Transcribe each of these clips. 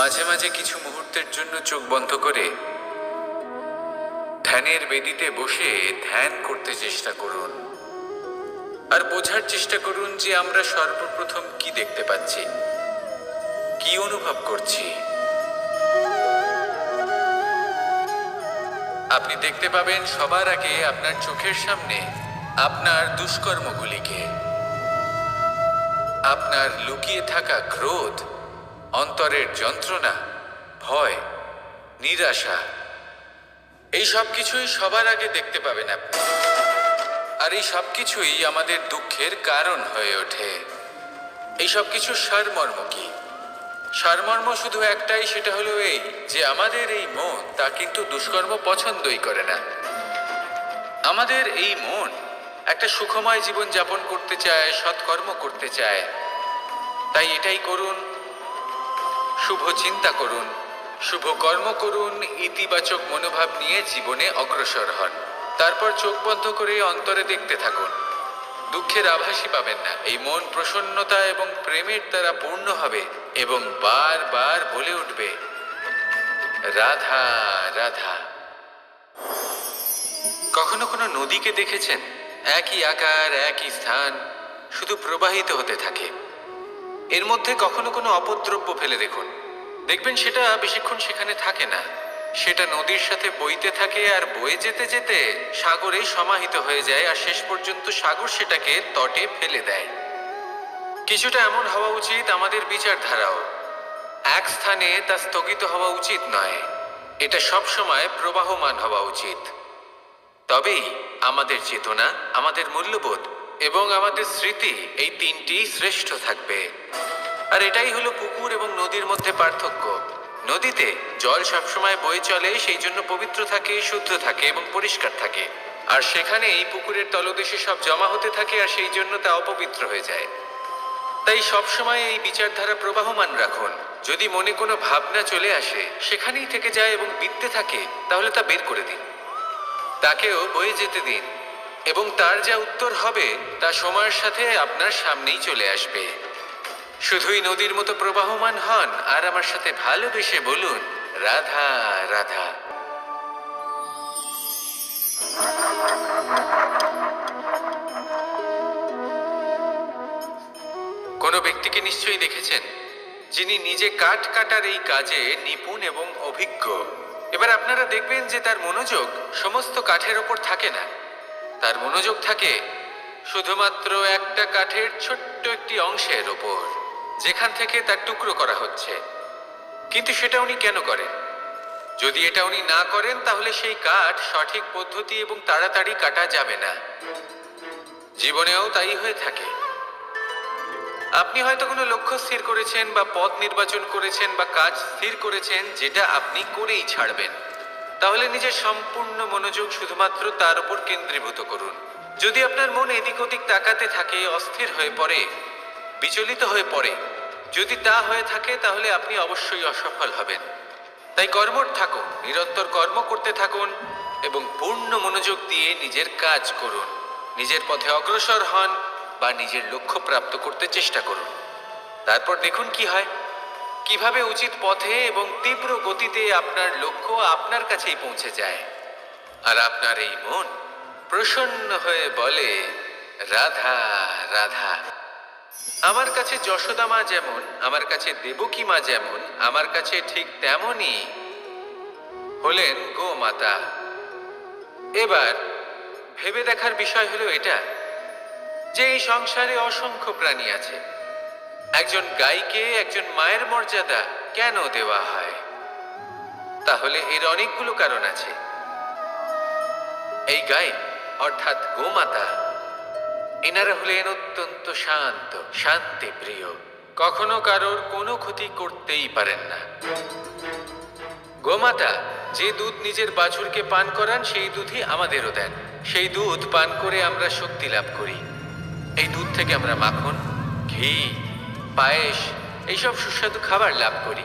মাঝে মাঝে কিছু মুহূর্তের জন্য চোখ বন্ধ করে ধ্যানের বেদিতে বসে ধ্যান করতে চেষ্টা করুন। আর বোঝার চেষ্টা করুন যে আমরা সর্বপ্রথম কি দেখতে পাচ্ছি, কি অনুভব করছি। আপনি দেখতে পাবেন সবার আগে আপনার চোখের সামনে আপনার দুষ্কর্মগুলিকে, আপনার লুকিয়ে থাকা ক্রোধ অন্তরের যন্ত্রণা, ভয়, নিরাশা, এই সব কিছুই সবার আগে দেখতে পাবেন আপনি। আর এই সব কিছুই আমাদের দুঃখের কারণ হয়ে ওঠে। এই সব কিছু সারমর্ম কি? সারমর্ম শুধু একটাই, সেটা হলো এই যে আমাদের এই মন, তা কিন্তু দুষ্কর্ম পছন্দই করে না। আমাদের এই মন একটা সুখময় জীবন যাপন করতে চায়, সৎকর্ম করতে চায়। তাই এটাই করুন শুভ চিন্তা করুন, শুভ কর্ম করুন, ইতিবাচক মনোভাব নিয়ে জীবনে অগ্রসর হন। তারপর চোখ বন্ধ করে অন্তরে দেখতে থাকুন। দুঃখের আভাসই পাবেন না। এই মন প্রসন্নতা এবং প্রেমের দ্বারা পূর্ণ হবে এবং বারবার বলে উঠবে, রাধা রাধা। কখনো কোনো নদীকে দেখেছেন? একই আকার, একই স্থান, শুধু প্রবাহিত হতে থাকে। এর মধ্যে কখনো কোনো অপদ্রব্য ফেলে দেখুন। দেখবেন সেটা বেশিক্ষণ সেখানে থাকে না। সেটা নদীর সাথে বইতে থাকে আর বয়ে যেতে যেতে সাগরে সমাহিত হয়ে যায় আর শেষ পর্যন্ত সাগর সেটাকে তটে ফেলে দেয়। কিছুটা এমন হওয়া উচিত আমাদের বিচারধারাও। এক স্থানে তা স্থগিত হওয়া উচিত নয়। এটা সব সময় প্রবাহমান হওয়া উচিত। তবেই আমাদের চেতনা, আমাদের মূল্যবোধ এবং আমাদের স্মৃতি এই তিনটি শ্রেষ্ঠ থাকবে। আর এটাই হলো পুকুর এবং নদীর মধ্যে পার্থক্য। নদীতে জল সবসময় বয়ে চলে, সেই জন্য পবিত্র থাকে, শুদ্ধ থাকে এবং পরিষ্কার থাকে। আর সেখানে এই পুকুরের তলদেশে সব জমা হতে থাকে আর সেই জন্য তা অপবিত্র হয়ে যায়। তাই সবসময় এই বিচারধারা প্রবাহমান রাখুন। যদি মনে কোনো ভাবনা চলে আসে, সেখানেই থেকে যায় এবং বিদ্যে থাকে, তাহলে তা বের করে দিন। তাকেও বয়ে যেতে দিন। এবং তার যা উত্তর হবে তা সময়ের সাথে আপনার সামনেই চলে আসবে। শুধুই নদীর মতো প্রবাহমান হন আর আমার সাথে ভালোবেসে বলুন, রাধা রাধা। কোনো ব্যক্তিকে নিশ্চয়ই দেখেছেন, যিনি নিজে কাঠ কাটার এই কাজে নিপুণ এবং অভিজ্ঞ। এবার আপনারা দেখবেন যে তার মনোযোগ সমস্ত কাঠের ওপর থাকে না। তার মনোযোগ থাকে শুধুমাত্র একটা কাঠের ছোট্ট একটি অংশের ওপর, যেখান থেকে তার টুকরো করা হচ্ছে। কিন্তু সেটা উনি কেন করেন? যদি এটা উনি না করেন, তাহলে সেই কাঠ সঠিক পদ্ধতি এবং তাড়াতাড়ি কাটা যাবে না। জীবনেও তাই হয়ে থাকে। আপনি হয়তো কোনো লক্ষ্য স্থির করেছেন বা পথ নির্বাচন করেছেন বা কাজ স্থির করেছেন, যেটা আপনি করেই ছাড়বেন। তাহলে নিজের সম্পূর্ণ মনোযোগ শুধুমাত্র তার উপর কেন্দ্রীভূত করুন। যদি আপনার মন এদিক ওদিক তাকাতে থাকে, অস্থির হয়ে পড়ে, বিচলিত হয়ে পড়ে, যদি তা হয়ে থাকে, তাহলে আপনি অবশ্যই অসফল হবেন। তাই কর্মঠ থাকুন, নিরন্তর কর্ম করতে থাকুন এবং পূর্ণ মনোযোগ দিয়ে নিজের কাজ করুন। নিজের পথে অগ্রসর হন বা নিজের লক্ষ্য প্রাপ্ত করতে চেষ্টা করুন। তারপর দেখুন কি হয়। কীভাবে উচিত পথে এবং তীব্র গতিতে আপনার লক্ষ্য আপনার কাছেই পৌঁছে যায়? আর আপনার এই মন প্রসন্ন হয়ে বলে, রাধা রাধা, আমার কাছে যশোদা মা যেমন, আমার কাছে দেবকী মা যেমন, আমার কাছে ঠিক তেমনই হলেন গোমাতা এবার ভেবে দেখার বিষয় হলো এটা যে এই সংসারে অসংখ্য প্রাণী আছে। একজন গাইকে একজন মায়ের মর্যাদা কেন দেওয়া হয়? তাহলে এর অনেকগুলো কারণ আছে। এই গাই, অর্থাৎ গোমাতা, এনারা হলেন অত্যন্ত শান্ত, শান্তি প্রিয়। কখনো কারোর কোনো ক্ষতি করতেই পারেন না। গোমাতা, যে দুধ নিজের বাছুরকে পান করান, সেই দুধই আমাদেরও দেন। সেই দুধ পান করে আমরা শক্তি লাভ করি। এই দুধ থেকে আমরা মাখন, ঘি পায়েস, এইসব সুস্বাদু খাবার লাভ করি।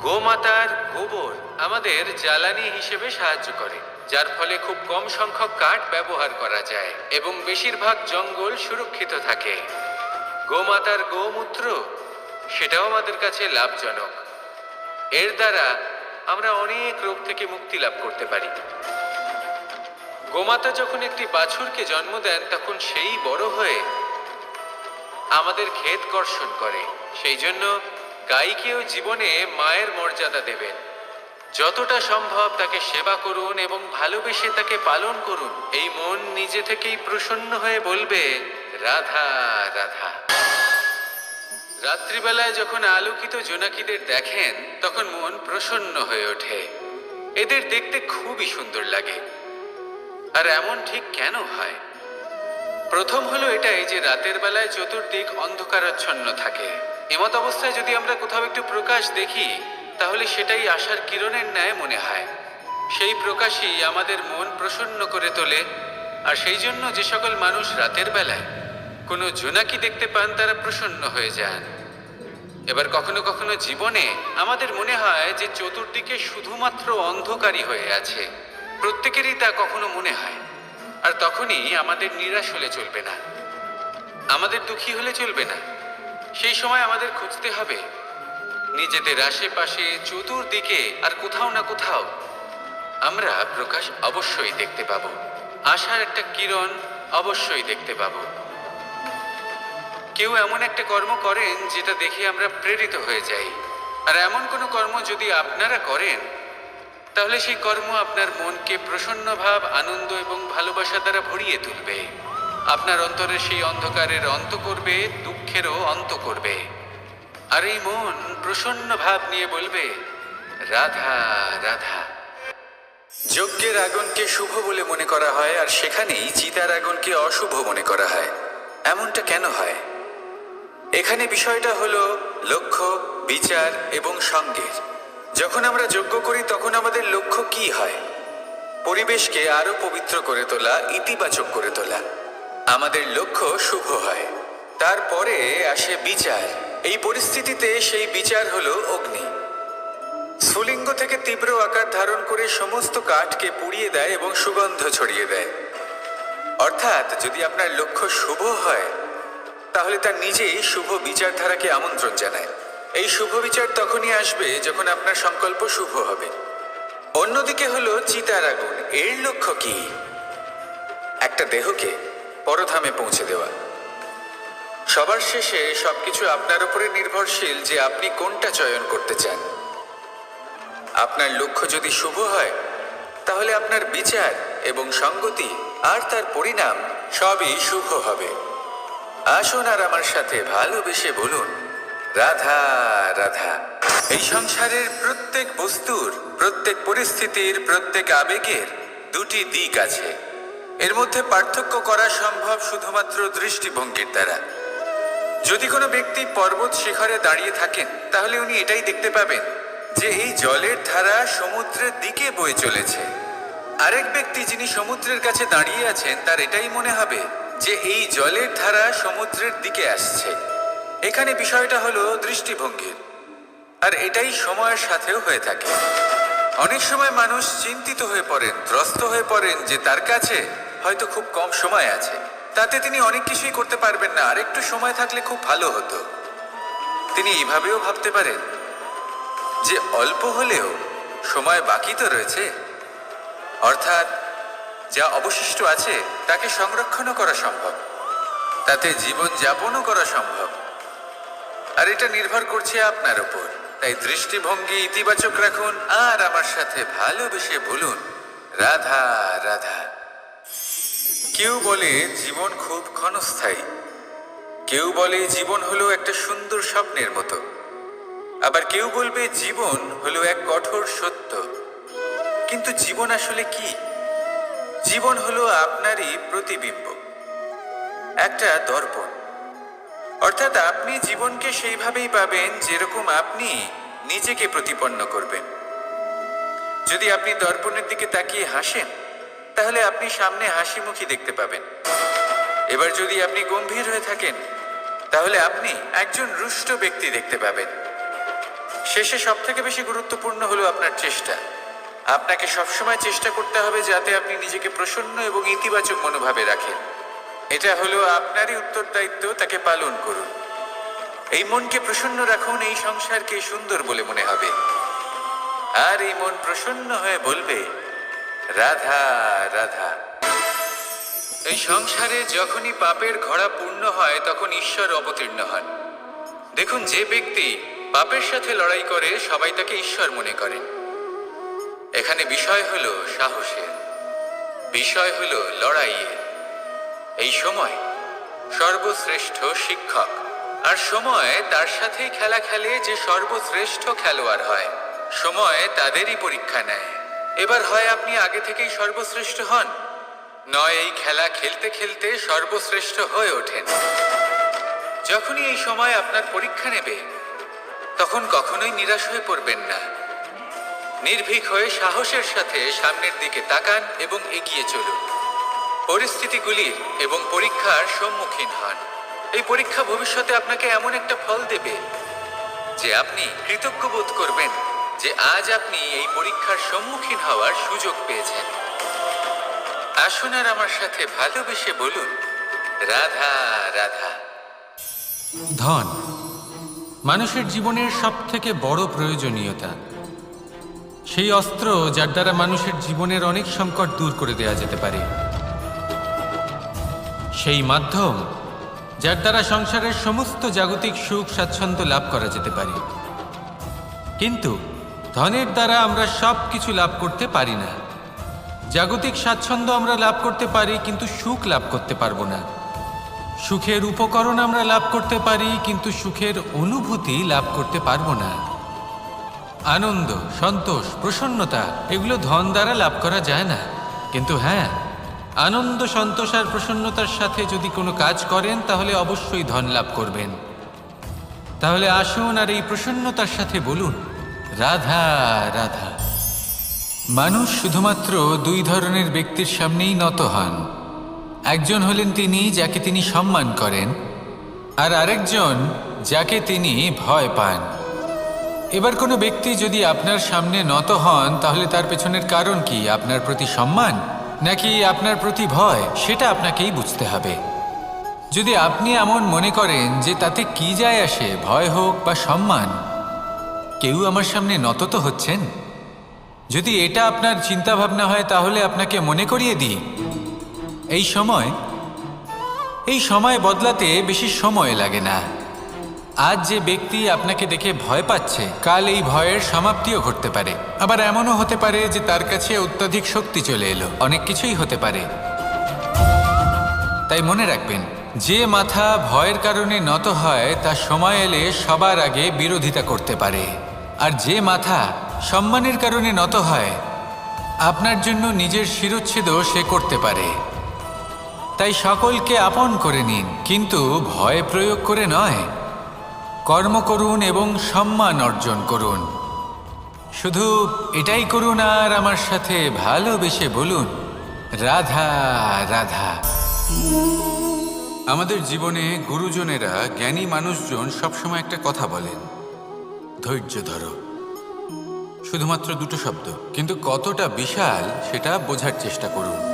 গোমাতার গোবর আমাদের জ্বালানি হিসেবে সাহায্য করে, যার ফলে খুব কম সংখ্যক কাঠ ব্যবহার করা যায় এবং বেশিরভাগ জঙ্গল সুরক্ষিত থাকে। গোমাতার গোমূত্র, সেটাও আমাদের কাছে লাভজনক। এর দ্বারা আমরা অনেক রোগ থেকে মুক্তি লাভ করতে পারি। গোমাতা যখন একটি বাছুরকে জন্ম দেন, তখন সেই বড় হয়ে আমাদের ক্ষেত কর্ষণ করে। সেই জন্য গাইকেও জীবনে মায়ের মর্যাদা দেবেন। যতটা সম্ভব তাকে সেবা করুন এবং ভালোবেসে তাকে পালন করুন। এই মন নিজে থেকেই প্রসন্ন হয়ে বলবে, রাধা রাধা। রাত্রিবেলায় যখন আলোকিত জোনাকিদের দেখেন, তখন মন প্রসন্ন হয়ে ওঠে। এদের দেখতে খুবই সুন্দর লাগে। আর এমন ঠিক কেন হয়? প্রথম হলো এটাই যে রাতের বেলায় চতুর্দিক অন্ধকারাচ্ছন্ন থাকে। এমত অবস্থায় যদি আমরা কোথাও একটু প্রকাশ দেখি, তাহলে সেটাই আশার কিরণের ন্যায় মনে হয়। সেই প্রকাশই আমাদের মন প্রসন্ন করে তোলে, আর সেই জন্য যে সকল মানুষ রাতের বেলায় কোনো জোনাকি দেখতে পান, তারা প্রসন্ন হয়ে যান। এবার কখনো কখনো জীবনে আমাদের মনে হয় যে চতুর্দিকে শুধুমাত্র অন্ধকারই হয়ে আছে। প্রত্যেকেরই তা কখনো মনে হয়। আর তখনই আমাদের নিরাশ হলে চলবে না। আমাদের দুঃখী হলে চলবে না। সেই সময় আমাদের খুঁজতে হবে। নিজেদের আশেপাশে চতুর্দিকে আর কোথাও না কোথাও আমরা প্রকাশ অবশ্যই দেখতে পাবো। আশার একটা কিরণ অবশ্যই দেখতে পাব। কেউ এমন একটা কর্ম করেন যেটা দেখে আমরা প্রেরিত হয়ে যাই। আর এমন কোনো কর্ম যদি আপনারা করেন তাহলে সেই কর্ম আপনার মনকে প্রসন্ন ভাব, আনন্দ এবং ভালোবাসা দ্বারা ভরিয়ে তুলবে। আপনার অন্তরে সেই অন্ধকারের অন্ত করবে, দুঃখেরও অন্ত করবে। আর এই মন প্রসন্ন ভাব নিয়ে বলবে, রাধা রাধা। যজ্ঞের আগুনকে শুভ বলে মনে করা হয়, আর সেখানেই চিতার আগুনকে অশুভ মনে করা হয়। এমনটা কেন হয়? এখানে বিষয়টা হলো লক্ষ্য, বিচার এবং সঙ্গের। যখন আমরা যজ্ঞ করি, তখন আমাদের লক্ষ্য কি হয়? পরিবেশকে আরও পবিত্র করে তোলা, ইতিবাচক করে তোলা। আমাদের লক্ষ্য শুভ হয়। তারপরে আসে বিচার। এই পরিস্থিতিতে সেই বিচার হলো অগ্নি। স্ফুলিঙ্গ থেকে তীব্র আকার ধারণ করে সমস্ত কাঠকে পুড়িয়ে দেয় এবং সুগন্ধ ছড়িয়ে দেয়। অর্থাৎ যদি আপনার লক্ষ্য শুভ হয়, তাহলে তার নিজেই শুভ বিচারধারাকে আমন্ত্রণ জানায়। এই শুভ বিচার তখনই আসবে যখন আপনার সংকল্প শুভ হবে। অন্যদিকে হলো চিতার আগুন। এর লক্ষ্য কি? একটা দেহকে পরধামে পৌঁছে দেওয়া। সবার শেষে সবকিছু আপনার উপরে নির্ভরশীল যে আপনি কোনটা চয়ন করতে চান। আপনার লক্ষ্য যদি শুভ হয়, তাহলে আপনার বিচার এবং সঙ্গতি আর তার পরিণাম সবই শুভ হবে। আসুন আর আমার সাথে ভালোবেসে বলুন রাধা রাধা। এই সংসারের প্রত্যেক বস্তুর, প্রত্যেক পরিস্থিতির, প্রত্যেক আবেগের দুটি দিক আছে। এর মধ্যে পার্থক্য করা সম্ভব শুধুমাত্র দৃষ্টিভঙ্গির দ্বারা। যদি কোনো ব্যক্তি পর্বত শিখরে দাঁড়িয়ে থাকেন, তাহলে উনি এটাই দেখতে পাবেন যে এই জলের ধারা সমুদ্রের দিকে বয়ে চলেছে। আরেক ব্যক্তি যিনি সমুদ্রের কাছে দাঁড়িয়ে আছেন, তার এটাই মনে হবে যে এই জলের ধারা সমুদ্রের দিকে আসছে। এখানে বিষয়টা হলো দৃষ্টিভঙ্গির আর এটাই সময়ের সাথেও হয়ে থাকে। অনেক সময় মানুষ চিন্তিত হয়ে পড়েন, ত্রস্ত হয়ে পড়েন যে তার কাছে হয়তো খুব কম সময় আছে। তাতে তিনি অনেক কিছুই করতে পারবেন না, আর একটু সময় থাকলে খুব ভালো হতো। তিনি এইভাবেও ভাবতে পারেন যে অল্প হলেও সময় বাকি তো রয়েছে। অর্থাৎ যা অবশিষ্ট আছে তাকে সংরক্ষণও করা সম্ভব। তাতে জীবন যাপনও করা সম্ভব। আর এটা নির্ভর করছে আপনার উপর। তাই দৃষ্টিভঙ্গি ইতিবাচক রাখুন আর আমার সাথে ভালোবেসে বলুন, রাধা রাধা। কেউ বলে জীবন খুব ক্ষণস্থায়ী। কেউ বলে জীবন হলো একটা সুন্দর স্বপ্নের মতো। আবার কেউ বলবে জীবন হলো এক কঠোর সত্য। কিন্তু জীবন আসলে কি? জীবন হলো আপনারই প্রতিবিম্ব। একটা দর্পণ। অর্থাৎ আপনি জীবনকে সেইভাবেই পাবেন যেরকম আপনি নিজেকে প্রতিপন্ন করবেন। যদি আপনি দর্পণের দিকে তাকিয়ে হাসেন, তাহলে আপনি সামনে হাসি মুখী দেখতে পাবেন। এবার যদি আপনি গম্ভীর হয়ে থাকেন, তাহলে আপনি একজন রুষ্ট ব্যক্তি দেখতে পাবেন। শেষে সব থেকে বেশি গুরুত্বপূর্ণ হলো আপনার চেষ্টা। আপনাকে সবসময় চেষ্টা করতে হবে যাতে আপনি নিজেকে প্রসন্ন এবং ইতিবাচক মনোভাবে রাখেন। এটা হলো আপনারই উত্তরদায়িত্ব, তাকে পালন করুন। এই মনকে প্রসন্ন রাখুন, এই সংসারকে সুন্দর বলে মনে হবে। আর এই মন প্রসন্ন হয়ে বলবে, রাধা রাধা। এই সংসারে যখনই পাপের ঘোড়া পূর্ণ হয়, তখন ঈশ্বর অবতীর্ণ হন। দেখুন, যে ব্যক্তি পাপের সাথে লড়াই করে, সবাই তাকে ঈশ্বর মনে করেন। এখানে বিষয় হলো সাহসের, বিষয় হলো লড়াইয়ের। এই সময় সর্বশ্রেষ্ঠ শিক্ষক। আর সময় তার সাথেই খেলা খেলে যে সর্বশ্রেষ্ঠ খেলোয়াড় হয়, সময় তাদেরই পরীক্ষা নেয়। এবার হয় আপনি আগে থেকেই সর্বশ্রেষ্ঠ হন। নয়, এই খেলা খেলতে খেলতে সর্বশ্রেষ্ঠ হয়ে ওঠেন। যখনই এই সময় আপনার পরীক্ষা নেবে, তখন কখনোই নিরাশ হয়ে পড়বেন না। নির্ভীক হয়ে সাহসের সাথে সামনের দিকে তাকান এবং এগিয়ে চলুন। পরিস্থিতিগুলির এবং পরীক্ষার সম্মুখীন হন। এই পরীক্ষা ভবিষ্যতে আপনাকে এমন একটা ফল দেবে যে আপনি কৃতজ্ঞ বোধ করবেন যে আজ আপনি এই পরীক্ষার সম্মুখীন হওয়ার সুযোগ পেয়েছেন। আসুন আর আমার সাথে ভালোবেসে বলুন, রাধা রাধা। ধন, মানুষের জীবনের সব থেকে বড় প্রয়োজনীয়তা। সেই অস্ত্র যার দ্বারা মানুষের জীবনের অনেক সংকট দূর করে দেওয়া যেতে পারে। সেই মাধ্যম যার দ্বারা সংসারের সমস্ত জাগতিক সুখ স্বাচ্ছন্দ্য লাভ করা যেতে পারে। কিন্তু ধনের দ্বারা আমরা সব কিছু লাভ করতে পারি না। জাগতিক স্বাচ্ছন্দ্য আমরা লাভ করতে পারি, কিন্তু সুখ লাভ করতে পারব না। সুখের উপকরণ আমরা লাভ করতে পারি, কিন্তু সুখের অনুভূতি লাভ করতে পারব না। আনন্দ, সন্তোষ, প্রসন্নতা, এগুলো ধন দ্বারা লাভ করা যায় না। কিন্তু হ্যাঁ আনন্দ, সন্তোষ আর প্রসন্নতার সাথে যদি কোনো কাজ করেন, তাহলে অবশ্যই ধন লাভ করবেন। তাহলে আসুন আর এই প্রসন্নতার সাথে বলুন, রাধা রাধা। মানুষ শুধুমাত্র দুই ধরনের ব্যক্তির সামনেই নত হন। একজন হলেন তিনি, যাকে তিনি সম্মান করেন, আর আরেকজন যাকে তিনি ভয় পান। এবার কোনো ব্যক্তি যদি আপনার সামনে নত হন, তাহলে তার পেছনের কারণ কি? আপনার প্রতি সম্মান? নাকি আপনার প্রতি ভয়, সেটা আপনাকেই বুঝতে হবে। যদি আপনি এমন মনে করেন যে তাতে কি যায় আসে, ভয় হোক বা সম্মান, কেউ আমার সামনে নত তো হচ্ছেন? যদি এটা আপনার চিন্তা ভাবনা হয়, তাহলে আপনাকে মনে করিয়ে দিই। এই সময় এই সময় বদলাতে বেশি সময় লাগে না। আজ যে ব্যক্তি আপনাকে দেখে ভয় পাচ্ছে, কাল এই ভয়ের সমাপ্তিও ঘটতে পারে। আবার এমনও হতে পারে যে তার কাছে অত্যাধিক শক্তি চলে এলো। অনেক কিছুই হতে পারে। তাই মনে রাখবেন, যে মাথা ভয়ের কারণে নত হয়, তা সময় এলে সবার আগে বিরোধিতা করতে পারে। আর যে মাথা সম্মানের কারণে নত হয়, আপনার জন্য নিজের শিরোচ্ছেদও সে করতে পারে। তাই সকলকে আপন করে নিন, কিন্তু ভয় প্রয়োগ করে নয়। কর্ম করুন এবং সম্মান অর্জন করুন। শুধু এটাই করুন আর আমার সাথে ভালোবেসে বলুন, রাধা রাধা। আমাদের জীবনে গুরুজনেরা জ্ঞানী মানুষজন সবসময় একটা কথা বলেন, ধৈর্য ধরো। শুধুমাত্র দুটো শব্দ, কিন্তু কতটা বিশাল সেটা বোঝার চেষ্টা করুন।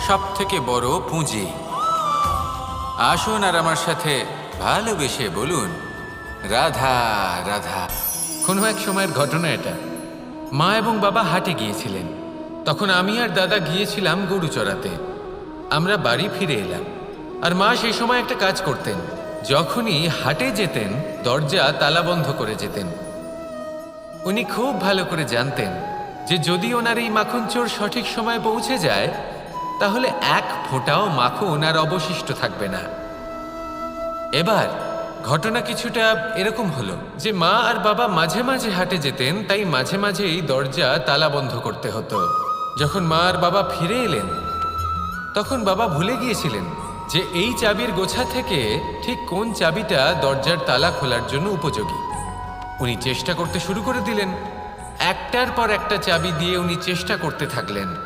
সব থেকে বড় পুঁজি। আসুন আর আমার সাথে ভালোবেসে বলুন, রাধা রাধা। কোনো এক সময়ের ঘটনা এটা। মা এবং বাবা হাটে গিয়েছিলেন। তখন আমি আর দাদা গিয়েছিলাম গরু চড়াতে। আমরা বাড়ি ফিরে এলাম। আর মা সেই সময় একটা কাজ করতেন। যখনই হাটে যেতেন, দরজা, তালা বন্ধ করে যেতেন। উনি খুব ভালো করে জানতেন যে যদি ওনার এই মাখন চোর সঠিক সময়ে পৌঁছে যায় তাহলে এক ফোঁটাও মাখন আর অবশিষ্ট থাকবে না। এবার, ঘটনা কিছুটা এরকম হলো যে মা আর বাবা মাঝে মাঝে হাটে যেতেন, তাই মাঝে মাঝে এই দরজা তালা বন্ধ করতে হতো। যখন মা আর বাবা ফিরে এলেন, তখন বাবা ভুলে গিয়েছিলেন যে এই চাবির গোছা থেকে ঠিক কোন চাবিটা দরজার তালা খোলার জন্য উপযোগী। উনি চেষ্টা করতে শুরু করে দিলেন। একটার পর একটা চাবি দিয়ে উনি চেষ্টা করতে থাকলেন।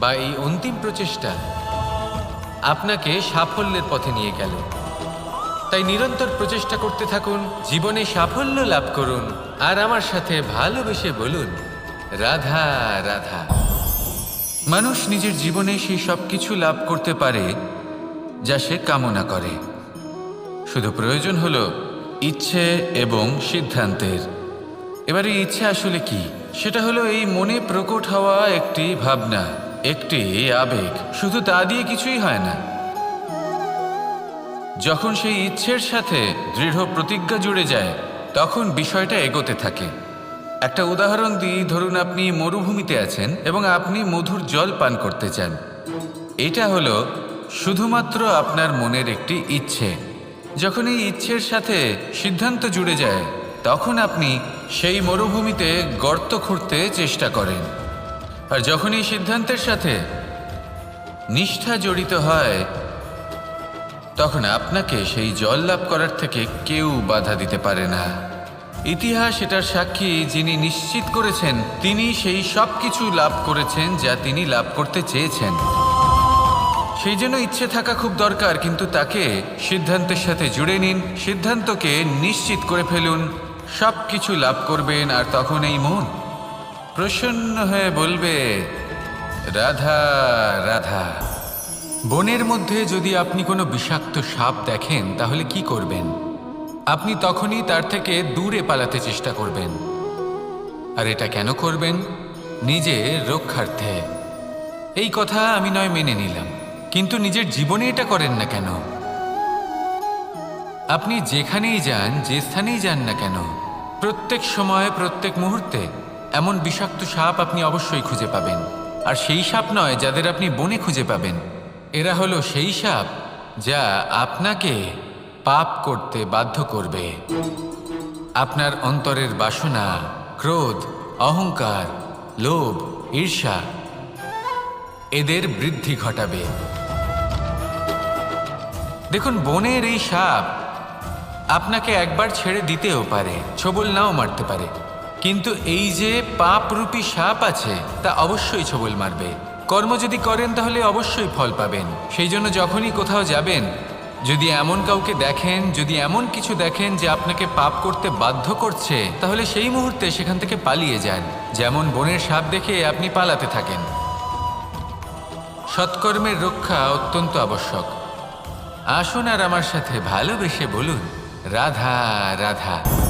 বা এই অন্তিম প্রচেষ্টা আপনাকে সাফল্যের পথে নিয়ে গেল। তাই নিরন্তর প্রচেষ্টা করতে থাকুন, জীবনে সাফল্য লাভ করুন, আর আমার সাথে ভালোবেসে বলুন, রাধা রাধা। মানুষ নিজের জীবনে সেই সব কিছু লাভ করতে পারে, যা সে কামনা করে। শুধু প্রয়োজন হল ইচ্ছে এবং সিদ্ধান্তের। এবার ইচ্ছে আসলে কি? সেটা হলো এই মনে প্রকট হওয়া একটি ভাবনা। একটি আবেগ, শুধু তা দিয়ে কিছুই হয় না। যখন সেই ইচ্ছের সাথে দৃঢ় প্রতিজ্ঞা জুড়ে যায়, তখন বিষয়টা এগোতে থাকে। একটা উদাহরণ দিই, ধরুন আপনি মরুভূমিতে আছেন এবং আপনি মধুর জল পান করতে চান। এটা হলো শুধুমাত্র আপনার মনের একটি ইচ্ছে। যখন এই ইচ্ছের সাথে সিদ্ধান্ত জুড়ে যায়, তখন আপনি সেই মরুভূমিতে গর্ত খুঁড়তে চেষ্টা করেন। আর যখন এই সিদ্ধান্তের সাথে নিষ্ঠা জড়িত হয়, তখন আপনাকে সেই জল লাভ করার থেকে কেউ বাধা দিতে পারে না। ইতিহাস এটার সাক্ষী যিনি নিশ্চিত করেছেন, তিনি সেই সব কিছু লাভ করেছেন যা তিনি লাভ করতে চেয়েছেন। সেই জন্য ইচ্ছে থাকা খুব দরকার, কিন্তু তাকে সিদ্ধান্তের সাথে জুড়ে নিন, সিদ্ধান্তকে নিশ্চিত করে ফেলুন সব কিছু লাভ করবেন, আর তখন এই মন। প্রসন্ন হয়ে বলবে, রাধা রাধা, বনের মধ্যে যদি আপনি কোনো বিষাক্ত সাপ দেখেন, তাহলে কি করবেন? আপনি তখনই তার থেকে দূরে পালাতে চেষ্টা করবেন। আর এটা কেন করবেন? নিজের রক্ষার্থে। এই কথা আমি নয় মেনে নিলাম, কিন্তু নিজের জীবনে এটা করেন না কেন? আপনি যেখানেই যান, যে স্থানেই যান না কেন, প্রত্যেক সময়, প্রত্যেক মুহূর্তে এমন বিষাক্ত সাপ আপনি অবশ্যই খুঁজে পাবেন। আর সেই সাপ নয় যাদের আপনি বনে খুঁজে পাবেন। এরা হলো সেই সাপ যা আপনাকে পাপ করতে বাধ্য করবে। আপনার অন্তরের বাসনা, ক্রোধ, অহংকার, লোভ, ঈর্ষা এদের বৃদ্ধি ঘটাবে। দেখুন, বনের এই সাপ আপনাকে একবার ছেড়ে দিতেও পারে, ছবল নাও মারতে পারে। কিন্তু এই যে পাপরূপী সাপ আছে, তা অবশ্যই ছবল মারবে। কর্ম যদি করেন, তাহলে অবশ্যই ফল পাবেন। সেই জন্য যখনই কোথাও যাবেন, যদি এমন কাউকে দেখেন, যদি এমন কিছু দেখেন যে আপনাকে পাপ করতে বাধ্য করছে, তাহলে সেই মুহূর্তে সেখান থেকে পালিয়ে যান। যেমন বনের সাপ দেখে আপনি পালাতে থাকেন। সৎকর্মের রক্ষা অত্যন্ত আবশ্যক। আসুন আর আমার সাথে ভালোবেসে বলুন, রাধা রাধা।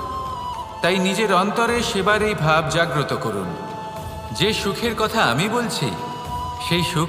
তাই নিজের অন্তরে সেবার এই ভাব জাগ্রত করুন। যে সুখের কথা আমি বলছি, সেই সুখ